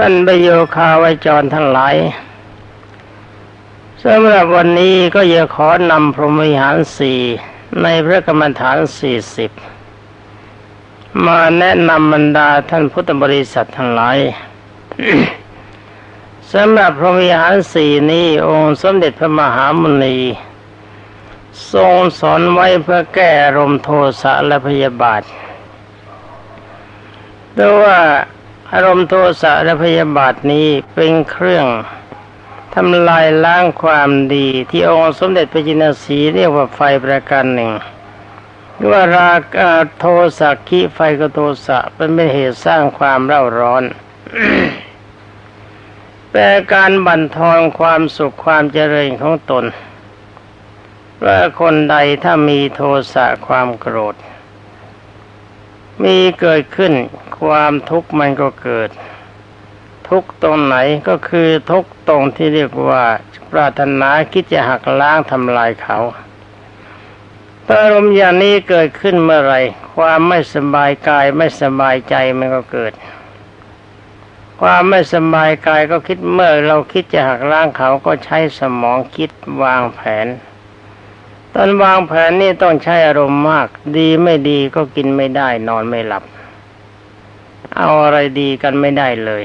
ท่านประโยคาวาจรทั้งหลายสำหรับวันนี้ก็จะขอนำพรหมวิหารสี่ในพระกรรมฐานสี่สิบมาแนะนำบรรดาท่านพุทธบริษัททั้งหลายสำหรับพรหมวิหารสี่นี้องค์สมเด็จพระมหามุนี ทรงสอนไว้เพื่อแก้อารมณ์โทสะและพยาบาทแต่ว่า อารมณ์โทสะและพยาบาทนี้เป็นเครื่องทำลายล้างความดีที่องค์สมเด็จพระจินสีเรียกว่าไฟประการหนึ่งหรือว่าราคะโทสะคิไฟก็โทสะเป็นเป็นเหตุสร้างความเร่าร้อนแปลการบั่นทอนความสุขความเจริญของตนว่าคนใดถ้ามีโทสะความโกรธ มีเกิดขึ้นความทุกข์มันก็เกิด ทุกตรงไหนก็คือทุกตรงที่เรียกว่า ปรารถนาคิดจะหักล้างทำลายเขาถ้าอารมณ์อย่างนี้เกิดขึ้นเมื่อไรความไม่สบายกายไม่สบายใจมันก็เกิด ความไม่สบายกายก็คิดเมื่อเราคิดจะหักล้างเขาก็ใช้สมองคิดวางแผน ตอนวางแผนนี่ต้องใช้อารมณ์มาก ดีไม่ดีก็กินไม่ได้ นอนไม่หลับ เอาอะไรดีกันไม่ได้เลย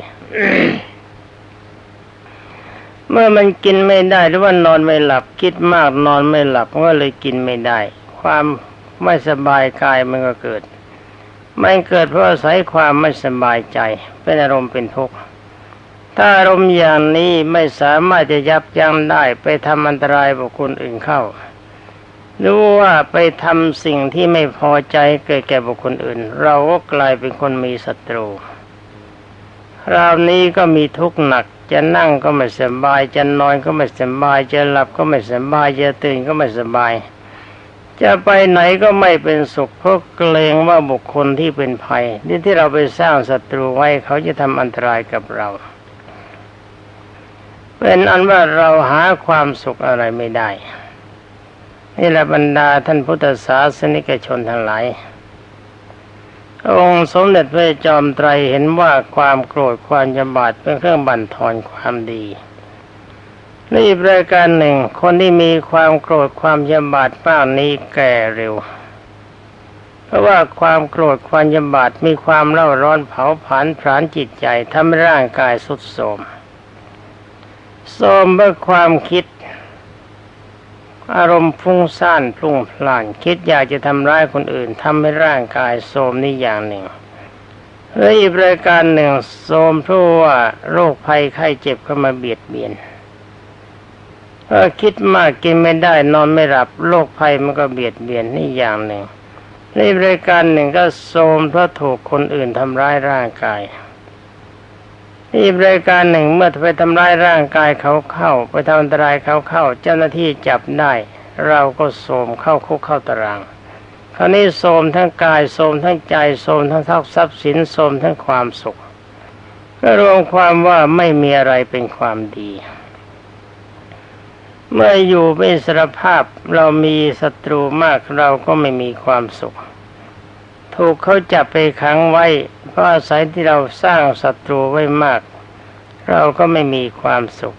เมื่อมันกินไม่ได้หรือว่านอนไม่หลับ คิดมากนอนไม่หลับก็เลยกินไม่ได้ ความไม่สบายกายมันก็เกิดไม่เกิดเพราะอาศัยความไม่สบายใจ เป็นอารมณ์เป็นทุกข์ถ้าอารมณ์อย่างนี้ไม่สามารถจะยับยั้งได้ไปทำอันตรายบุคคลอื่นเข้า รือว่าไปทำสิ่งที่ไม่พอใจเกิดแก่บุคคลอื่น เราก็กลายเป็นคนมีศัตรูคราวนี้ก็มีทุกข์หนัก จะนั่งก็ไม่สบาย จะนอนก็ไม่สบาย จะหลับก็ไม่สบาย จะตื่นก็ไม่สบาย จะไปไหนก็ไม่เป็นสุขเพราะเกรงว่าบุคคลที่เป็นภัยที่ที่เราไปสร้างศัตรูไว้เขาจะทำอันตรายกับเรา เป็นอันว่าเราหาความสุขอะไรไม่ได้ นี่แหละบรรดาท่านพุทธศาสนิกชนทั้งหลาย องค์สมเด็จพระจอมไตรเห็นว่าความโกรธความยำบาดเป็นเครื่องบั่นทอนความดีนอีกรายการหนึ่ง คนที่มีความโกรธความยำบาดมากนี้แก่เร็ว เพราะว่าความโกรธความยำบาดมีความเล่าร้อนเผาผลาญผลาญจิตใจทำให้ร่างกายสุดโทรมโทรมเมื่อความคิด อารมณ์ฟุ้งซ่านพลุ่งพล่าน คิดอยากจะทำร้ายคนอื่นทำให้ร่างกายโทรมนี่อย่างหนึ่งและอีกรายการหนึ่งโทรมเพราะว่าโรคภัยไข้เจ็บเข้ามาเบียดเบียนเออคิดมากกินไม่ได้นอนไม่หลับโรคภัยมันก็เบียดเบียนนี่อย่างหนึ่งในรายการหนึ่งก็โทรมเพราะถูกคนอื่นทำร้ายร่างกาย นี่รายการหนึ่งเมื่อไปทำร้ายร่างกายเขาเข้า ไปทำอันตรายเขาเข้า เจ้าหน้าที่จับได้ เราก็โสมเข้าคุกเข้าตาราง คราวนี้โสมทั้งกายโสมทั้งใจโสมทั้งทรัพย์สินโสมทั้งความสุขก็รวมความว่าไม่มีอะไรเป็นความดี เมื่ออยู่เป็นสรภาพเรามีศัตรูมากเราก็ไม่มีความสุข ถูกเขาจับไปขังไว้ เพราะอาศัยที่เราสร้างศัตรูไว้มาก เราก็ไม่มีความสุข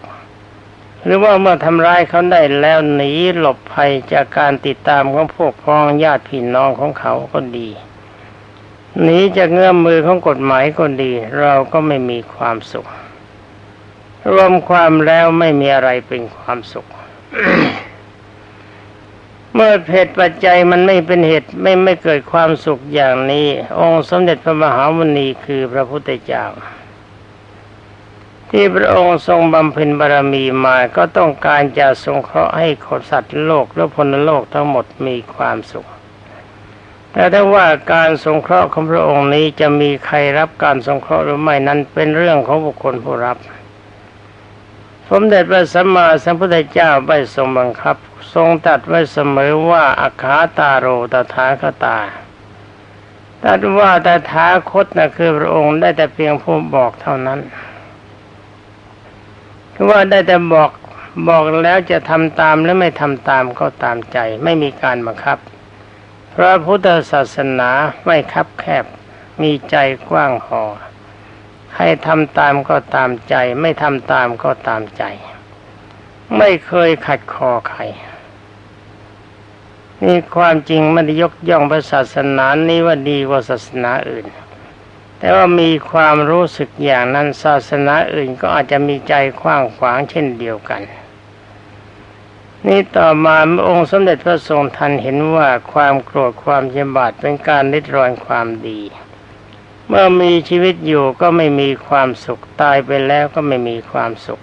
หรือว่าเมื่อทำร้ายเขาได้แล้วหนีหลบภัยจากการติดตามของพวกพ้องญาติพี่น้องของเขาก็ดีหนีจากเงื้อมมือของกฎหมายก็ดี เราก็ไม่มีความสุข รวมความแล้วไม่มีอะไรเป็นความสุข มื่อเหตุปัจจัยมันไม่เป็นเหตุไม่ไม่เกิดความสุขอย่างนี้ องค์สมเด็จพระมหามุนีคือพระพุทธเจ้า ที่พระองค์ทรงบำเพ็ญบารมีมาก็ต้องการจะสงเคราะห์ให้คนสัตว์โลกและพลโลกทั้งหมดมีความสุข แต่ถ้าว่าการสงเคราะห์ของพระองค์นี้จะมีใครรับการสงเคราะห์หรือไม่นั้นเป็นเรื่องของบุคคลผู้รับ สมเด็จพระสัมมาสัมพุทธเจ้าไม่ทรงบังคับ ทรงตัดไว้เสมอว่าอาคาตาโรตถาคตาตัดว่าตถาคตนะคือพระองค์ได้แต่เพียงผู้บอกเท่านั้นคือว่าได้แต่บอกบอกแล้วจะทำตามหรือไม่ทำตามก็ตามใจ ไม่มีการบังคับ พระพุทธศาสนาไม่คับแคบมีใจกว้างพอ ใครทำตามก็ตามใจ ไม่ทำตามก็ตามใจ ไม่เคยขัดคอใครนี่ความจริงไม่ได้ยกย่องพระศาสนานี้ว่าดีกว่าศาสนาอื่น แต่ว่ามีความรู้สึกอย่างนั้นศาสนาอื่นก็อาจจะมีใจกว้างขวางเช่นเดียวกัน นี่ต่อมาองค์สมเด็จพระทรงทันเห็นว่าความโกรธความเยบาดเป็นการริดรอนความดี เมื่อมีชีวิตอยู่ก็ไม่มีความสุขตายไปแล้วก็ไม่มีความสุข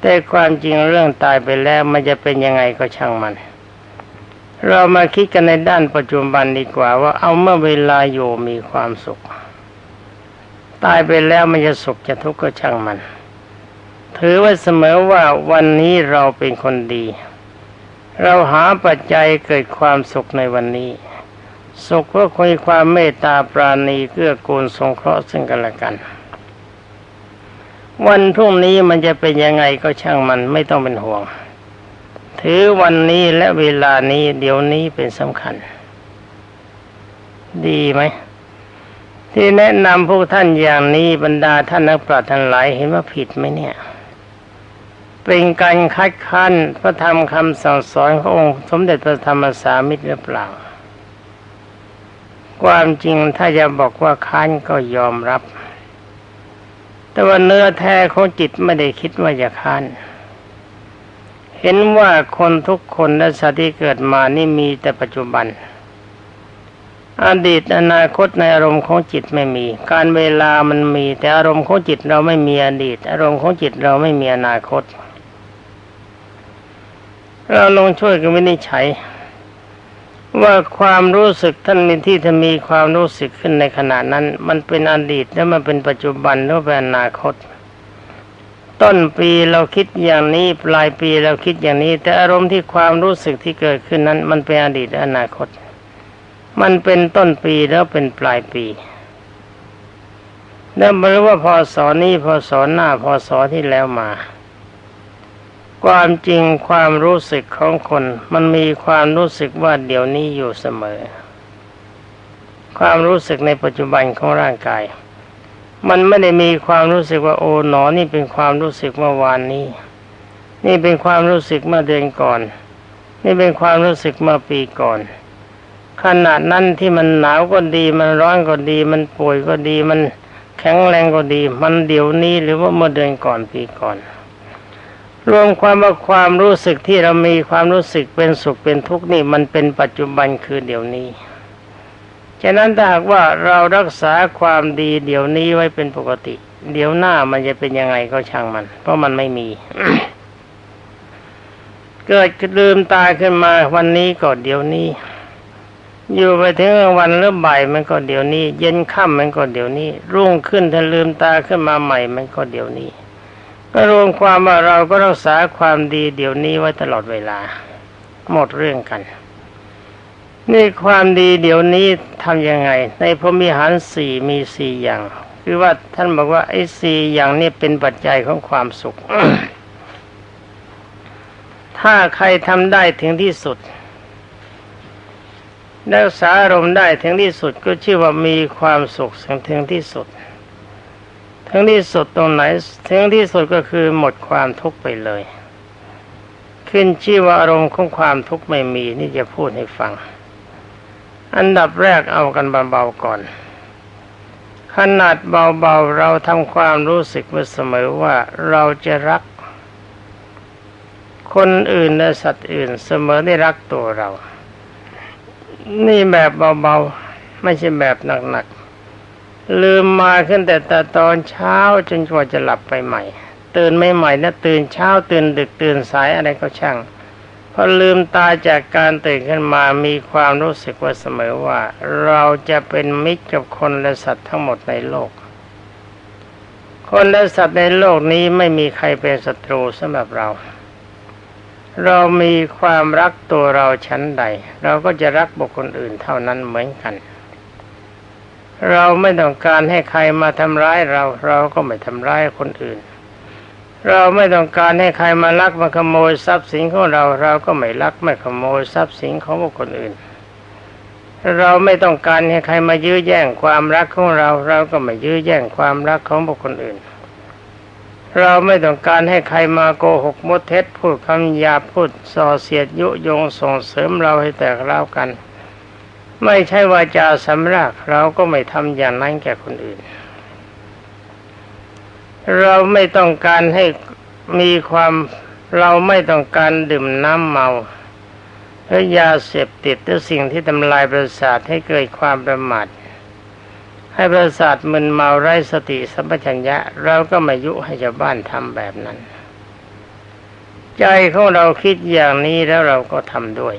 แต่ความจริงเรื่องตายไปแล้วมันจะเป็นยังไงก็ช่างมัน เรามาคิดกันในด้านปัจจุบันดีกว่าว่าเอาเมื่อเวลาอยู่มีความสุข ตายไปแล้วมันจะสุขจะทุกข์ก็ช่างมัน ถือไว้เสมอว่าวันนี้เราเป็นคนดี เราหาปัจจัยเกิดความสุขในวันนี้ สุขเพราะคุยความเมตตาปราณีเกื้อกูลสงเคราะห์ซึ่งกันและกัน วันพรุ่งนี้มันจะเป็นยังไงก็ช่างมันไม่ต้องเป็นห่วง ถือวันนี้และเวลานี้เดี๋ยวนี้เป็นสำคัญ ดีไหมที่แนะนำพวกท่านอย่างนี้บรรดาท่านนักปราชญ์ทั้งหลายเห็นว่าผิดไหมเนี่ย เป็นการคัดค้านพระธรรมคำสั่งสอนขององค์ สมเด็จพระธรรมสามิตรหรือเปล่า ความจริงถ้าจะบอกว่าค้านก็ยอมรับ แต่ว่าเนื้อแท้ของจิตไม่ได้คิดว่าจะค้านเห็นว่าคนทุกคนและสัตว์ที่เกิดมานี่มีแต่ปัจจุบัน อดีตอนาคตในอารมณ์ของจิตไม่มี การเวลามันมี แต่อารมณ์ของจิตเราไม่มีอดีต อารมณ์ของจิตเราไม่มีอนาคต เราลองช่วยกันวินิจฉัย ว่าความรู้สึกท่านมีที่จะมีความรู้สึกขึ้นในขณะนั้น มันเป็นอดีตแล้วมันเป็นปัจจุบันหรือเป็นอนาคต ต้นปีเราคิดอย่างนี้ปลายปีเราคิดอย่างนี้ แต่อารมณ์ที่ความรู้สึกที่เกิดขึ้นนั้น มันเป็นอดีตและอนาคต มันเป็นต้นปีแล้วเป็นปลายปีแล้วไม่รู้ว่าพอสอนี้พอสอนหน้าพอสอที่แล้วมา ความจริงความรู้สึกของคน มันมีความรู้สึกว่าเดี๋ยวนี้อยู่เสมอ ความรู้สึกในปัจจุบันของร่างกาย มันไม่ได้มีความรู้สึกว่าโอ้หนอนี่เป็นความรู้สึกเมื่อวานนี้ นี่เป็นความรู้สึกเมื่อเดือนก่อน นี่เป็นความรู้สึกเมื่อปีก่อน ขนาดนั้นที่มันหนาวก็ดี มันร้อนก็ดี มันป่วยก็ดี มันแข็งแรงก็ดี มันเดี๋ยวนี้หรือว่าเมื่อเดือนก่อนปีก่อน รวมความว่าความรู้สึกที่เรามีความรู้สึกเป็นสุขเป็นทุกข์นี่มันเป็นปัจจุบันคือเดี๋ยวนี้ ฉะนั้นถ้าหากว่าเรารักษาความดีเดี๋ยวนี้ไว้เป็นปกติ เดี๋ยวหน้ามันจะเป็นยังไงก็ช่างมัน เพราะมันไม่มี เกิดลืมตาขึ้นมาวันนี้ก็เดี๋ยวนี้ อยู่ไปถึงวันหรือบ่ายมันก็เดี๋ยวนี้ เย็นค่ำมันก็เดี๋ยวนี้ รุ่งขึ้นถ้าลืมตาขึ้นมาใหม่มันก็เดี๋ยวนี้ ก็รวมความว่าเราก็รักษาความดีเดี๋ยวนี้ไว้ตลอดเวลา หมดเรื่องกัน นี่ความดีเดี๋ยวนี้ทำยังไง ในพรมิหารสี่มีสี่อย่าง คือว่าท่านบอกว่าไอ้สี่อย่างนี้เป็นปัจจัยของความสุข ถ้าใครทำได้ถึงที่สุดรักษาอารมณ์ได้ถึงที่สุดก็ชื่อว่ามีความสุขถึงที่สุด ถึงที่สุดตรงไหนถึงที่สุดก็คือหมดความทุกข์ไปเลย ขึ้นชื่อว่าอารมณ์ของความทุกข์ไม่มีนี่จะพูดให้ฟัง อันดับแรกเอากันเบาๆก่อน ขนาดเบาๆเราทำความรู้สึกไว้เสมอว่าเราจะรัก คนอื่นและสัตว์อื่นเสมอได้รักตัวเรา นี่แบบเบาๆไม่ใช่แบบหนักๆ ลืมมาขึ้นแต่แต่ตอนเช้าจนกว่าจะหลับไปใหม่ ตื่นไม่ใหม่นะตื่นเช้าตื่นดึกตื่นสายอะไรก็ช่างพอลืมตาจากการตื่นขึ้นมามีความรู้สึกว่าเสมอว่า เราจะเป็นมิตรกับคนและสัตว์ทั้งหมดในโลก คนและสัตว์ในโลกนี้ไม่มีใครเป็นศัตรูสำหรับเรา เรามีความรักตัวเราชั้นใด เราก็จะรักบุคคลอื่นเท่านั้นเหมือนกัน เราไม่ต้องการให้ใครมาทำร้ายเรา เราก็ไม่ทำร้ายคนอื่น เราไม่ต้องการให้ใครมาลักมาขโมยทรัพย์สินของเรา เราก็ไม่ลักไม่ขโมยทรัพย์สินของบุคคลอื่น เราไม่ต้องการให้ใครมายื้อแย่งความรักของเรา เราก็ไม่ยื้อแย่งความรักของบุคคลอื่น เราไม่ต้องการให้ใครมาโกหกมดเท็จพูดคำหยาพูดส่อเสียดยุยงส่งเสริมเราให้แตกเล่ากัน ไม่ใช่วาจาสำรักเราก็ไม่ทำอย่างนั้นแก่คนอื่น เราไม่ต้องการให้มีความเราไม่ต้องการดื่มน้ำเมาหรือยาเสพติดหรือสิ่งที่ทำลายประสาทให้เกิดความประมาทให้ประสาทมึนเมาไร้สติสัมปชัญญะ เราก็ไม่ยุให้ชาวบ้านทำแบบนั้น ใจของเราคิดอย่างนี้แล้วเราก็ทำด้วย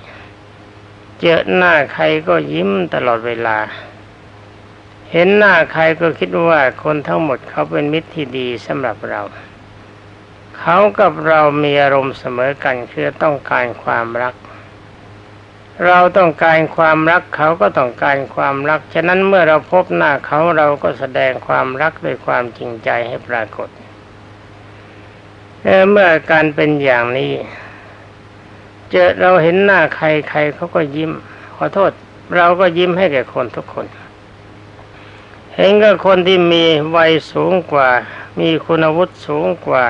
เจอหน้าใครก็ยิ้มตลอดเวลา เห็นหน้าใครก็คิดว่าคนทั้งหมดเขาเป็นมิตรที่ดีสำหรับเรา เขากับเรามีอารมณ์เสมอกันคือต้องการความรัก เราต้องการความรักเขาก็ต้องการความรัก ฉะนั้นเมื่อเราพบหน้าเขาเราก็แสดงความรักด้วยความจริงใจให้ปรากฏเมื่อการเป็นอย่างนี้ เจอเราเห็นหน้าใครใครเขาก็ยิ้ม ขอโทษ เราก็ยิ้มให้แก่คนทุกคน เห็นกับคนที่มีวัยสูงกว่า มีคุณวุฒิสูงกว่า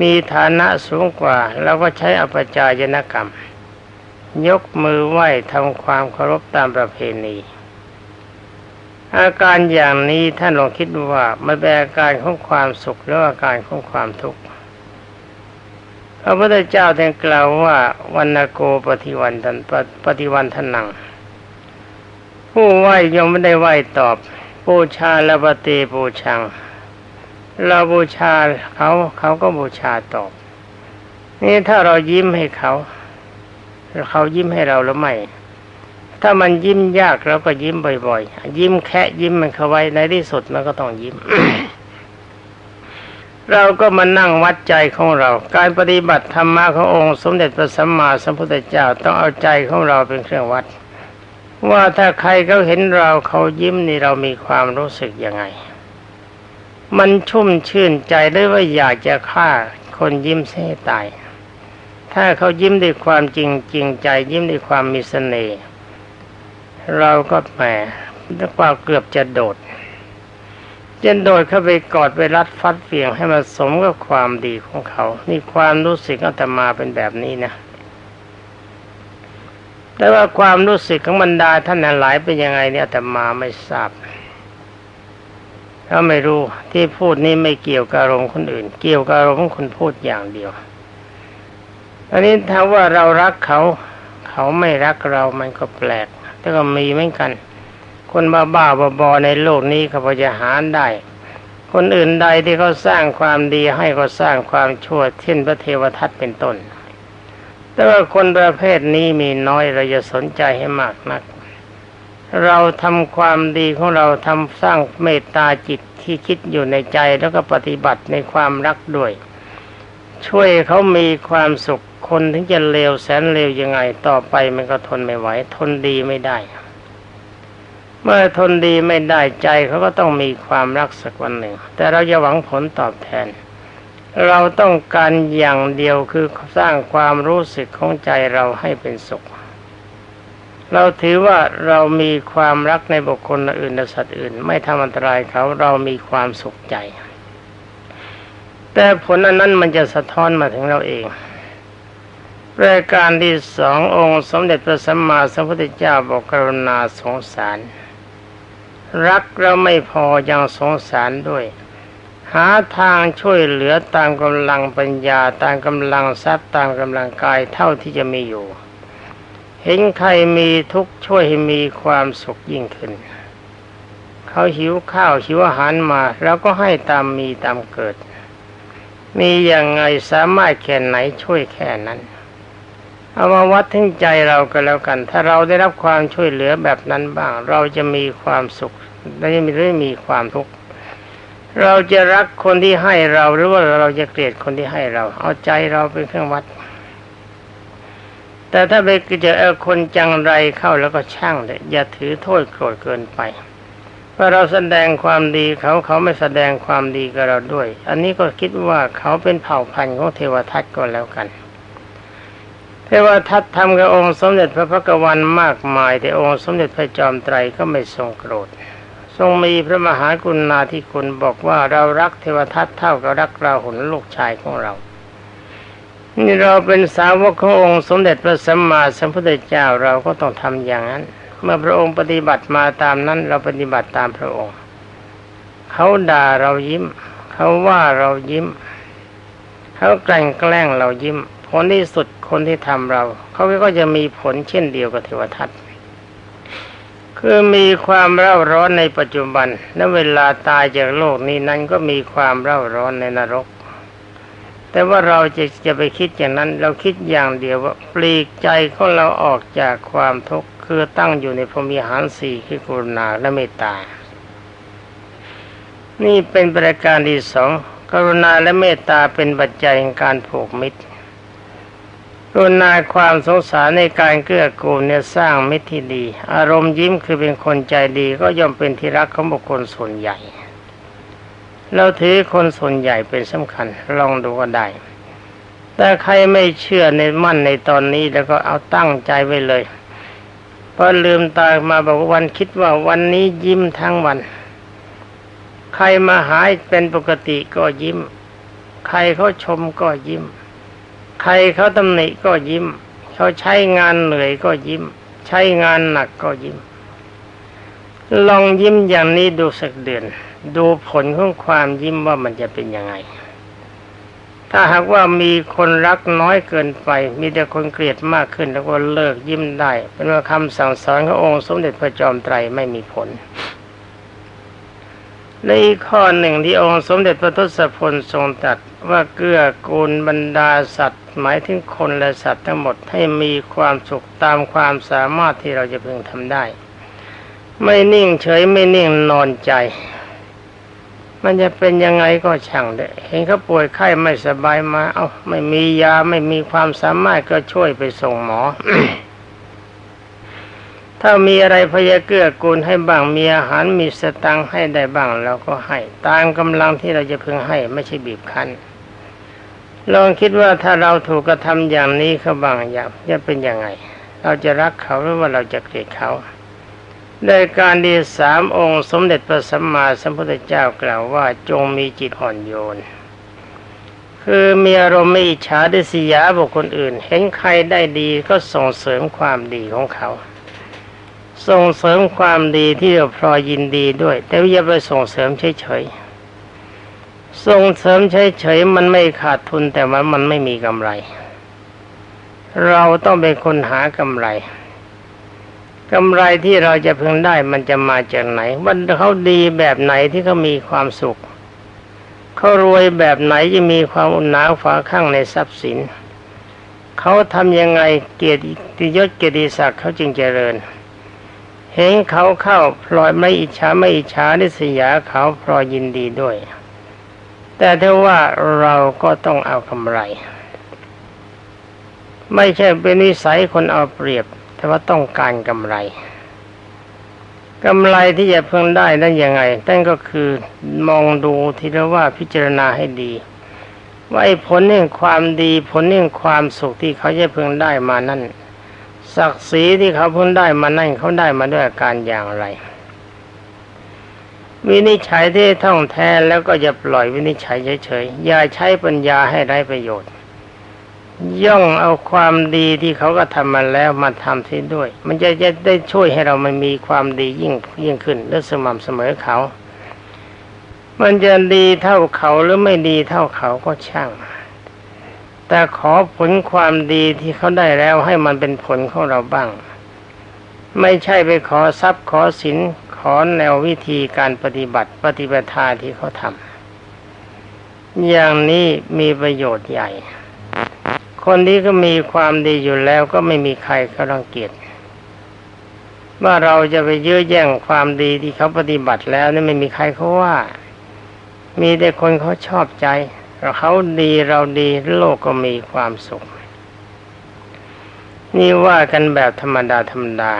มีฐานะสูงกว่าเราก็ใช้อปจายนกรรม ยกมือไหว้ทำความเคารพตามประเพณีอาการอย่างนี้ท่านลองคิดดูว่ามันเป็นอาการของความสุขหรืออาการของความทุกข์ ระพุทธเจ้าท่านกล่าวว่าวันโกปฏิวันทันปฏิวันทนัง ผู้ไหว้ยังไม่ได้ไหวตอบบูชาละปฏิบูชังเราบูชาเขาเขาก็บูชาตอบ นี่ถ้าเรายิ้มให้เขาเขายิ้มให้เราหรือไม่ ถ้ามันยิ้มยากเราก็ยิ้มบ่อยๆ ยิ้มแค่ยิ้มมันเข้าไว้ในที่สุดมันก็ต้องยิ้ม เราก็มานั่งวัดใจของเรา การปฏิบัติธรรมะขององค์สมเด็จพระสัมมาสัมพุทธเจ้าต้องเอาใจของเราเป็นเครื่องวัด ว่าถ้าใครเขาเห็นเราเขายิ้มนี่เรามีความรู้สึกยังไง มันชุ่มชื่นใจได้ว่าอยากจะฆ่าคนยิ้มให้ตาย ถ้าเขายิ้มด้วยความจริงจริงใจยิ้มด้วยความมีเสน่ห์เราก็แหมด้วยความเกือบจะโดด จะโดดเข้าไปกอดไปรัดฟัดเฟียงให้มันสมกับความดีของเขา นี่ความรู้สึกอาตมาเป็นแบบนี้นะ แต่ว่าความรู้สึกของบรรดาท่านหลายเป็นยังไงเนี่ยอาตมาไม่ทราบเขาไม่รู้ที่พูดนี้ไม่เกี่ยวกับอารมณ์คนอื่น เกี่ยวกับอารมณ์ของคนพูดอย่างเดียว อันนี้ถ้าว่าเรารักเขา เขาไม่รักเรามันก็แปลกแต่ก็มีเหมือนกัน คนบ้าบ้าบอในโลกนี้เขาพอจะหาได้ คนอื่นใดที่เขาสร้างความดีให้ก็สร้างความชั่วเช่นพระเทวทัตเป็นต้น แต่ว่าคนประเภทนี้มีน้อยเราจะสนใจให้มากนัก เราทำความดีของเราทำสร้างเมตตาจิตที่คิดอยู่ในใจแล้วก็ปฏิบัติในความรักด้วย ช่วยเขามีความสุขคนถึงจะเลวแสนเลวยังไงต่อไปมันก็ทนไม่ไหว ทนดีไม่ได้ เมื่อทนดีไม่ได้ใจเขาก็ต้องมีความรักสักวันหนึ่ง แต่เราจะหวังผลตอบแทน เราต้องการอย่างเดียวคือสร้างความรู้สึกของใจเราให้เป็นสุข เราถือว่าเรามีความรักในบุคคลอื่นและสัตว์อื่น ไม่ทำอันตรายเขาเรามีความสุขใจ แต่ผลอันนั้นมันจะสะท้อนมาถึงเราเองรายการที่สององค์ สมเด็จพระสัมมาสัมพุทธเจ้าบอกกรุณาสงสาร รักเราไม่พอยังสงสารด้วย หาทางช่วยเหลือตามกำลังปัญญาตามกำลังทรัพย์ตามกำลังกายเท่าที่จะมีอยู่ เห็นใครมีทุกช่วยให้มีความสุขยิ่งขึ้น เขาหิวข้าวหิวอาหารมาเราก็ให้ตามมีตามเกิด มีอย่างไงสามารถแค่ไหนช่วยแค่นั้น เอามาวัดถึงใจเราก็แล้วกัน ถ้าเราได้รับความช่วยเหลือแบบนั้นบ้าง เราจะมีความสุขและจะไม่ได้มีความทุกข์เราจะรักคนที่ให้เราหรือว่าเราจะเกลียดคนที่ให้เรา เอาใจเราเป็นเครื่องวัด แต่ถ้าไปเจอคนจังไรเข้าแล้วก็ช่างเลยอย่าถือโทษโกรธเกินไปเพราะเราแสดงความดีเขาเขาไม่แสดงความดีกับเราด้วย อันนี้ก็คิดว่าเขาเป็นเผ่าพันธุ์ของเทวทัตก็แล้วกัน เทวทัตทำกับองค์สมเด็จพระพักวันมากมาย แต่องค์สมเด็จพระจอมไตรก็ไม่ทรงโกรธ ทรงมีพระมหากุณาธิคุณบอกว่าเรารักเทวทัตเท่ากับรักราหุลลูกชายของเรานี่เราเป็นสาวกขององค์สมเด็จพระสัมมาสัมพุทธเจ้าเราก็ต้องทำอย่างนั้น เมื่อพระองค์ปฏิบัติมาตามนั้น เราปฏิบัติตามพระองค์ เขาด่าเรายิ้ม เขาว่าเรายิ้ม เขาแกล้งแกล้งเรายิ้ม ผลที่สุดคนที่ทำเรา เขาก็จะมีผลเช่นเดียวกับเทวทัตคือมีความเร่าร้อนในปัจจุบัน และเวลาตายจากโลกนี้นั้นก็มีความเร่าร้อนในนรก แต่ว่าเราจะจะไปคิดอย่างนั้น เราคิดอย่างเดียวว่าปลีกใจของเราออกจากความทุกข์คือตั้งอยู่ในพรมีหารสี่คือกรุณาและเมตตา นี่เป็นประการที่สองกรุณาและเมตตาเป็นปัจจัยแห่งการผูกมิตร รุณาความสงสารในการเกื้อกูลเนี่ยสร้างมิตรที่ดี อารมณ์ยิ้มคือเป็นคนใจดีก็ย่อมเป็นที่รักของบุคคลส่วนใหญ่ เราถือคนส่วนใหญ่เป็นสำคัญ ลองดูก็ได้ แต่ใครไม่เชื่อในมั่นในตอนนี้แล้วก็เอาตั้งใจไว้เลยพอลืมตามาบอกว่าวันคิดว่าวันนี้ยิ้มทั้งวัน ใครมาหายเป็นปกติก็ยิ้ม ใครเขาชมก็ยิ้ม ใครเขาตำหนิก็ยิ้ม เขาใช้งานเหนื่อยก็ยิ้ม ใช้งานหนักก็ยิ้ม ลองยิ้มอย่างนี้ดูสักเดือน ดูผลของความยิ้มว่ามันจะเป็นยังไง ถ้าหากว่ามีคนรักน้อยเกินไป มีแต่คนเกลียดมากขึ้นแล้วก็เลิกยิ้มได้ เป็นว่าคำสั่งสอนขององค์สมเด็จพระจอมไตรไม่มีผลและอีกข้อหนึ่งที่องค์สมเด็จพระทศพลทรงตรัสว่าเกื้อกูลบรรดาสัตว์ หมายถึงคนและสัตว์ทั้งหมดให้มีความสุขตามความสามารถที่เราจะพึงทำได้ ไม่นิ่งเฉยไม่นิ่งนอนใจ มันจะเป็นยังไงก็ช่างเถอะเห็นเขาป่วยไข้ไม่สบายมาเอา้าไม่มียาไม่มีความสามารถก็ช่วยไปส่งหมอถ้ามีอะไรพยาเกื้อกูลให้บ้างมีอาหารมีสตังให้ได้บ้างเราก็ให้ ตามกำลังที่เราจะพึงให้ไม่ใช่บีบคั้น ลองคิดว่าถ้าเราถูกกระทำอย่างนี้เขาบางอย่างจะเป็นยังไง เราจะรักเขาหรือว่าเราจะเกลียดเขาในการดีสามองค์สมเด็จพระสัมมาสัมพุทธเจ้ากล่าวว่าจงมีจิตอ่อนโยน คือมีอารมณ์ไม่อิจฉาดิษยาบุคคลอื่น เห็นใครได้ดีก็ส่งเสริมความดีของเขา ส่งเสริมความดีที่เราพลอยยินดีด้วย แต่อย่าไปส่งเสริมเฉยๆ ส่งเสริมเฉยๆมันไม่ขาดทุนแต่ว่ามันไม่มีกำไร เราต้องเป็นคนหากำไรกำไรที่เราจะพึงได้มันจะมาจากไหน วันเขาดีแบบไหนที่เขามีความสุข เขารวยแบบไหนจะมีความอุ่นหนาวฝาข้างในทรัพย์สิน เขาทำยังไงเกียรติยศเกียรติศักดิ์เขาจึงเจริญ เห็นเขาเข้าพลอยไม่อิจฉาไม่อิจฉานิสยาเขาพลอยยินดีด้วย แต่ถ้าว่าเราก็ต้องเอากำไร ไม่ใช่เป็นนิสัยคนเอาเปรียบ แต่ว่าต้องการกำไรกำไรที่จะเพิ่งได้นั่นยังไงนั่นก็คือมองดูทีละว่าพิจารณาให้ดี ว่าไอ้ผลแห่งความดีผลแห่งความสุขที่เขาจะเพิ่งได้มานั่นศักดิ์ศรีที่เขาเพิ่งได้มานั่นเขาได้มาด้วยการอย่างไร วินิจฉัยที่ท่องแท้แล้วก็อย่าปล่อยวินิจฉัยเฉยๆอย่าใช้ปัญญาให้ไร้ประโยชน์ ย่องเอาความดีที่เขาก็ทำมาแล้วมาทำที่ด้วย มันจะจะได้ช่วยให้เรามันมีความดียิ่งยิ่งขึ้นและสม่ำเสมอเขา มันจะดีเท่าเขาหรือไม่ดีเท่าเขาก็ช่าง แต่ขอผลความดีที่เขาได้แล้วให้มันเป็นผลของเราบ้าง ไม่ใช่ไปขอทรัพย์ขอสิน ขอแนววิธีการปฏิบัติปฏิบัติที่เขาทำอย่างนี้มีประโยชน์ใหญ่ คนที่ก็มีความดีอยู่แล้วก็ไม่มีใครเขารังเกียจว่าเราจะไปยื้อแย่งความดีที่เขาปฏิบัติแล้วนี่ไม่มีใครเขาว่า มีแต่คนเขาชอบใจเขาดีเราดีโลกก็มีความสุข นี่ว่ากันแบบธรรมดาธรรมดา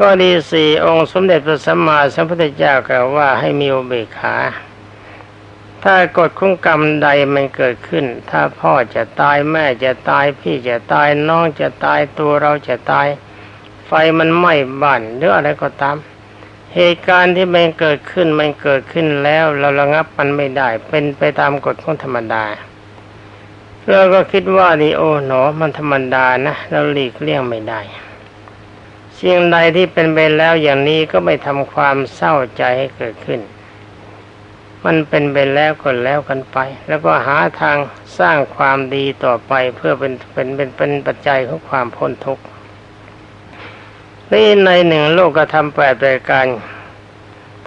ข้อที่สี่องค์สมเด็จพระสัมมาสัมพุทธเจ้ากล่าวว่าให้มีอุเบกขา ถ้ากฎของกรรมใดมันเกิดขึ้น ถ้าพ่อจะตายแม่จะตายพี่จะตายน้องจะตายตัวเราจะตาย ไฟมันไหม้บ้านหรืออะไรก็ตาม เหตุการณ์ที่มันเกิดขึ้นมันเกิดขึ้นแล้วเราระงับมันไม่ได้ เป็นไปตามกฎของธรรมดาเราก็คิดว่านี่โอ้หนอมันธรรมดานะ เราหลีกเลี่ยงไม่ได้ สิ่งใดที่เป็นไปแล้วอย่างนี้ก็ไม่ทำความเศร้าใจให้เกิดขึ้น มันเป็นไปแล้วก็แล้วกันไป แล้วก็หาทางสร้างความดีต่อไปเพื่อเป็นเป็นเป็นเป็นปัจจัยของความพ้นทุกข์นี่ในหนึ่งโลกกระทำแปดรายการ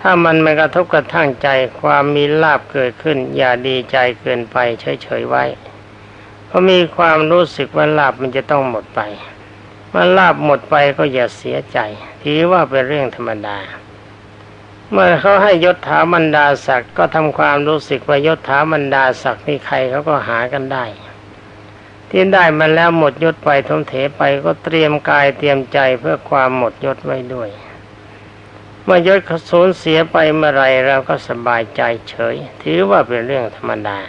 ถ้ามันไม่กระทบกระทั่งใจความมีลาบเกิดขึ้น อย่าดีใจเกินไปเฉยๆไว้ เพราะมีความรู้สึกว่าลาบมันจะต้องหมดไป มื่อลาบหมดไปก็อย่าเสียใจถือว่าเป็นเรื่องธรรมดา เมื่อเขาให้ยศถาบรรดาศักดิ์ก็ทำความรู้สึกว่ายศถาบรรดาศักดิ์นี่ใครเขาก็หากันได้ ที่ได้มาแล้วหมดยศไปทมเถไปก็เตรียมกายเตรียมใจเพื่อความหมดยศไว้ด้วย เมื่อยศเขาสูญเสียไปเมื่อไรเราก็สบายใจเฉย ถือว่าเป็นเรื่องธรรมดา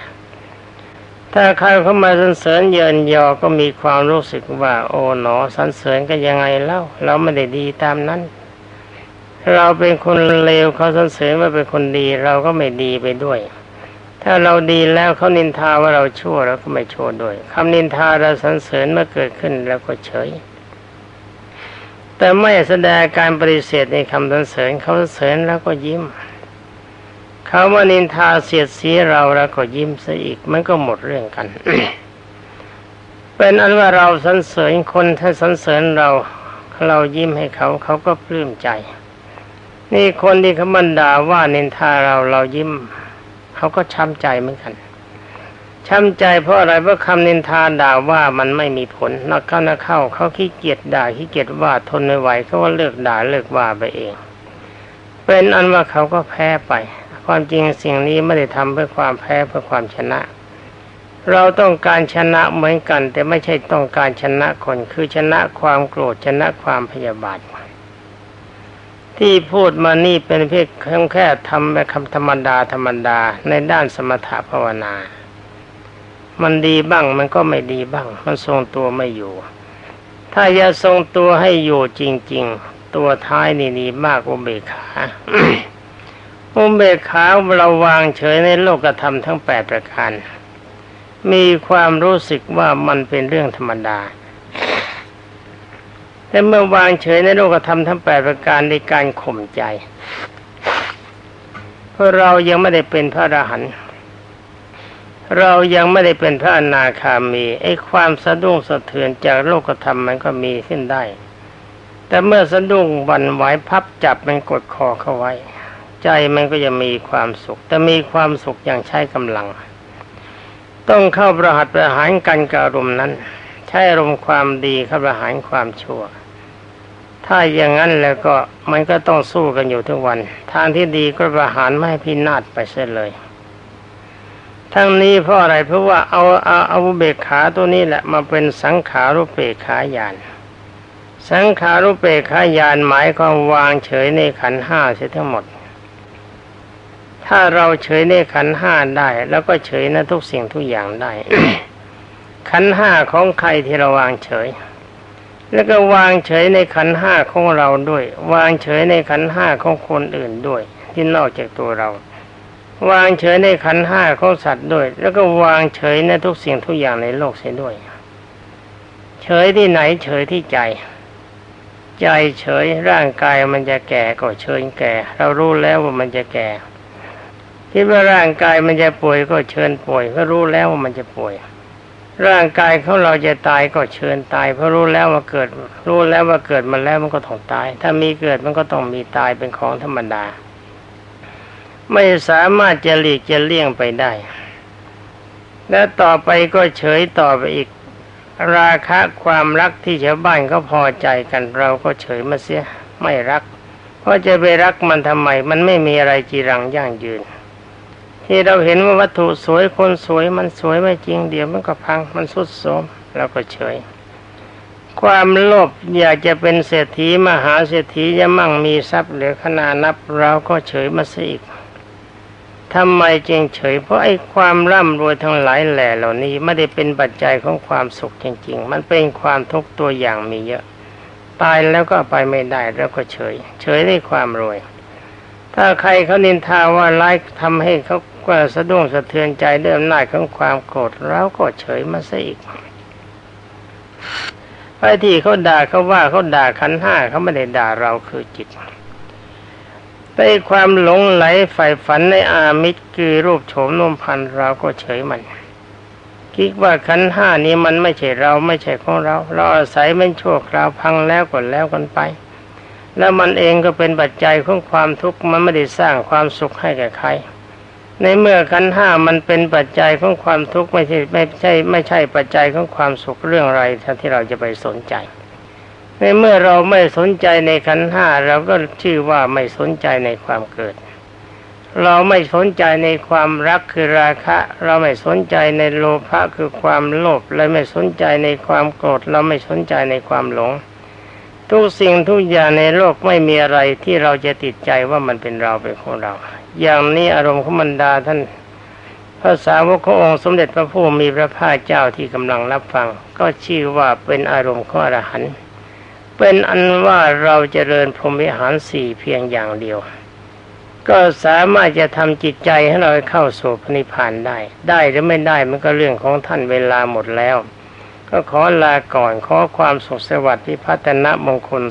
ถ้าใครเข้ามาสรรเสริญเยินยอก็มีความรู้สึกว่า โอ๋หนอสรรเสริญก็ยังไงเล่าเราไม่ได้ดีตามนั้น เราเป็นคนเลวเขาสรรเสริญว่าเป็นคนดี เราก็ไม่ดีไปด้วย ถ้าเราดีแล้วเขานินทาว่าเราชั่วเราก็ไม่ชั่วด้วยคำนินทาเราสรรเสริญเมื่อเกิดขึ้นแล้วก็เฉย แต่ไม่แสดงการปฏิเสธในคำสรรเสริญเขาสรรเสริญแล้วก็ยิ้ม เขาว่านินทาเสียดสีเราแล้วก็ยิ้มซะอีก มันก็หมดเรื่องกัน เป็นอันว่าเราสรรเสริญคนถ้าสรรเสริญเรา เรายิ้มให้เขาเขาก็ปลื้มใจ นี่คนที่เขาบันด่าว่านินทาเราเรายิ้ม เขาก็ช้ำใจเหมือนกันช้ำใจเพราะอะไรเพราะคำนินทาด่าว่ามันไม่มีผลนักเข้านักเข้าเขาขี้เกียจด่าขี้เกียจว่าทนไม่ไหวเขาว่าเลิกด่าเลิกว่าไปเอง เป็นอันว่าเขาก็แพ้ไป ความจริงสิ่งนี้ไม่ได้ทำเพื่อความแพ้เพื่อความชนะ เราต้องการชนะเหมือนกัน แต่ไม่ใช่ต้องการชนะคนคือชนะความโกรธชนะความพยาบาทที่พูดมานี่เป็นเพียงแค่ทำแบบคำธรรมดาธรรมดาในด้านสมถะภาวนา มันดีบ้างมันก็ไม่ดีบ้าง มันทรงตัวไม่อยู่ ถ้าจะทรงตัวให้อยู่จริง ๆ ตัวท้ายนี่ดีมากอุเบกขา อุเบกขาเราวางเฉยในโลกธรรมทั้งแปดประการ มีความรู้สึกว่ามันเป็นเรื่องธรรมดา แต่เมื่อวางเฉยในโลกธรรมทั้งแปดประการในการข่มใจ เพราะเรายังไม่ได้เป็นพระอรหันต์ เรายังไม่ได้เป็นพระอนาคามี ไอ้ความสะดุ้งสะเทือนจากโลกธรรมมันก็มีขึ้นได้ แต่เมื่อสะดุ้งหวันไหวพับจับมันกดคอเข้าไว้ ใจมันก็จะมีความสุข แต่มีความสุขอย่างใช้กำลัง ต้องเข้าประหัตประหารกันกับอารมณ์นั้น ใช้อารมณ์ความดีเข้าประหารความชั่ว ถ้าอย่างนั้นแล้วก็มันก็ต้องสู้กันอยู่ทุกวัน ทางที่ดีก็ประหารไม่พินาศไปเสียเลยทั้งนี้เพราะอะไรเพราะว่าเอาเอาเอาเบกขาตัวนี้แหละมาเป็นสังขารุปเปกขายาน สังขารุปเปกขายานหมายความวางเฉยในขันห้าเสียทั้งหมด ถ้าเราเฉยในขันห้าได้ แล้วก็เฉยในทุกสิ่งทุกอย่างได้ ขันห้าของใครที่เราวางเฉย แล้วก็วางเฉยในขันห้าของเราด้วย วางเฉยในขันห้าของคนอื่นด้วย ที่นอกจากตัวเรา วางเฉยในขันห้าของสัตว์ด้วย แล้วก็วางเฉยในทุกสิ่งทุกอย่างในโลกเสียด้วย เฉยที่ไหนเฉยที่ใจใจเฉยร่างกายมันจะแก่ก็เฉยแก่ เรารู้แล้วว่ามันจะแก่ คิดว่าร่างกายมันจะป่วยก็เชิญป่วยก็รู้แล้วว่ามันจะป่วย ร่างกายของเราจะตายก็เชิญตาย เพราะรู้แล้วว่าเกิด รู้แล้วว่าเกิดมาแล้วมันก็ต้องตาย ถ้ามีเกิดมันก็ต้องมีตายเป็นของธรรมดา ไม่สามารถจะหลีกจะเลี่ยงไปได้ และต่อไปก็เฉยต่อไปอีกราคะความรักที่ชาวบ้านเขาพอใจกันเราก็เฉยมาเสียไม่รักเพราะจะไปรักมันทำไม มันไม่มีอะไรจีรังยั่งยืน ที่เราเห็นว่าวัตถุสวยคนสวยมันสวยไม่จริงเดี๋ยวมันก็พังมันสุดโทรมเราก็เฉย ความโลภอยากจะเป็นเศรษฐีมหาเศรษฐีจะมั่งมีทรัพย์เหลือขนาดนับเราก็เฉยมาซะอีกทำไมจึงเฉย เพราะไอ้ความร่ำรวยทั้งหลายแหล่เหล่านี้ไม่ได้เป็นปัจจัยของความสุขจริง ๆ มันเป็นความทุกข์ตัวอย่างมีเยอะ ตายแล้วก็ไปไม่ได้แล้วก็เฉย เฉยในความรวย ถ้าใครเขานินทาว่าร้ายทำให้เขา ก็สะดุ้งสะเทือนใจด้วยอำนาของความโกรธเราก็เฉยมาซะอีกไอ้ที่เขาด่าเขาว่าเขาด่าขันห้าเขาไม่ได้ด่าเราคือจิตไปความหลงไหลใฝ่ฝันในอามิตรคือรูปโฉมนมพันเราก็เฉยมัน คิดว่าขันห้านี้มันไม่ใช่เราไม่ใช่ของเรา เราอาศัยมันชั่วคราวพังแล้วก็แล้วกันไป แล้วมันเองก็เป็นปัจจัยของความทุกข์มันไม่ได้สร้างความสุขให้แก่ใคร ในเมื่อขันห้ามันเป็นปัจจัยของความทุกข์ไม่ใช่ไม่ใช่ไม่ใช่ปัจจัยของความสุขเรื่องอะไรที่เราจะไปสนใจ ในเมื่อเราไม่สนใจในขันห้าเราก็ชื่อว่าไม่สนใจในความเกิด เราไม่สนใจในความรักคือราคะ เราไม่สนใจในโลภะคือความโลภและไม่สนใจในความโกรธเราไม่สนใจในความหลง ทุกสิ่งทุกอย่างในโลกไม่มีอะไรที่เราจะติดใจว่ามันเป็นเราเป็นของเรา อย่างนี้อารมณ์ของบรรดาท่านภาษาวกขององค์สมเด็จพระผู้มีพระภาคเจ้าที่กำลังรับฟัง ก็ชื่อว่าเป็นอารมณ์ข้ออรหันต์เป็นอันว่าเราจเจริญพรหมวิหารสี่เพียงอย่างเดียว ก็สามารถจะทำจิตใจให้เราเข้าสู่พระนิพพานได้ ได้หรือไม่ได้มันก็เรื่องของท่านเวลาหมดแล้ว ก็ขอลาก่อนขอความสุขสวัสดิ์พิพัฒนมงคล